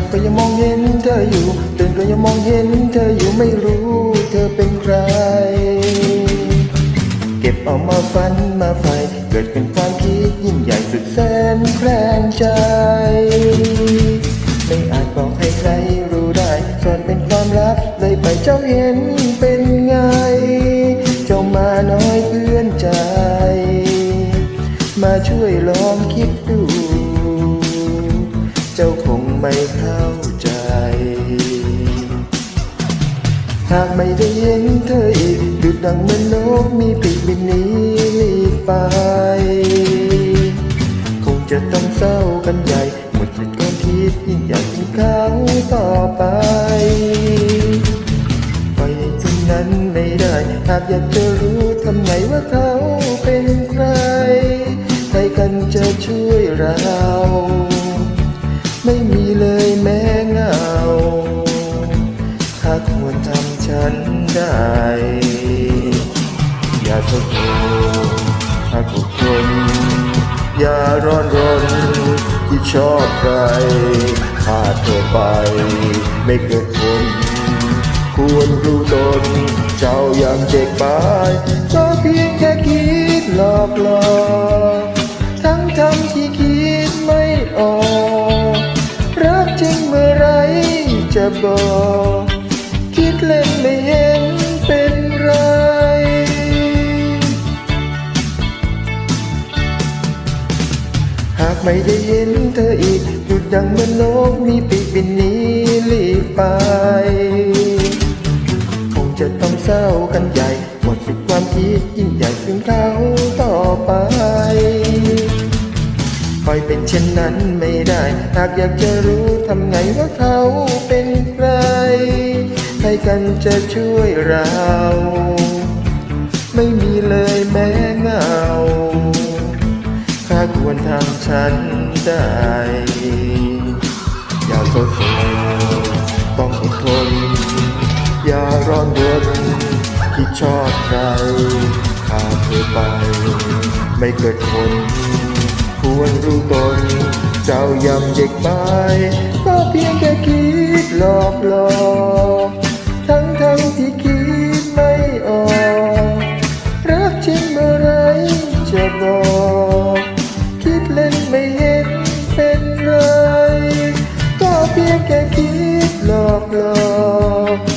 ับก็ยังมองเห็นเธออยู่ตื่นก็ยังมองเห็นเธออยู่ไม่รู้เธอเป็นใคร เก็บเอามาฝันมาไฟเกิดเป็นความคิดยิ่งใหญ่สุดแสนแคลงใจ ไม่อาจบอกให้ใครรู้ได้ส่วนเป็นความลับเลยไปเจ้าเห็น งไม่เข้าใจ หากไม่ได้เห็นเธออีกดุดดังเหมือนนกมีปีกบินหนีลีกไป คงจะต้องเศร้ากันใหญ่หมดสิทธิ์ความคิดยิ่งใหญ่ถึงเขาต่อไปไปจนนั้นไม่ได้หากอยากจะรู้ทำไงว่าเขาเป็นใคร ใครกันจะช่วยเรา ฉันได้อย่าโศกโศกถ้าทุกคนอย่าร้อนรนที่ชอบใครถ้าเธอไป ไม่เกิดผลควรรู้ตนเจ้ายังเด็กไปก็เพียงแค่คิดหลอกหลอกทั้งทำที่คิดไม่ออก รักจริงเมื่อไรจะบอก ไม่ได้เห็นเธออีก หยุดดังเหมือนนกมีปีกบินหนีลีกไป คงจะต้องเศร้ากันใหญ่ หมดสิทธิ์ความคิดยิ่งใหญ่ถึงเขาต่อไปปล่อยเป็นเช่นนั้นไม่ได้ หากอยากจะรู้ทำไงว่าเขาเป็นใคร ใครกันจะช่วยเรา ไม่มีเลยแม้เง ใจอย่าโศกโศกต้องอดทน อย่าร้อนรนที่ชอบใครถ้าเธอไป ไม่เกิดผลควรรู้ตน เจ้ายำเด็กไป แค่คิดหลอกหลอก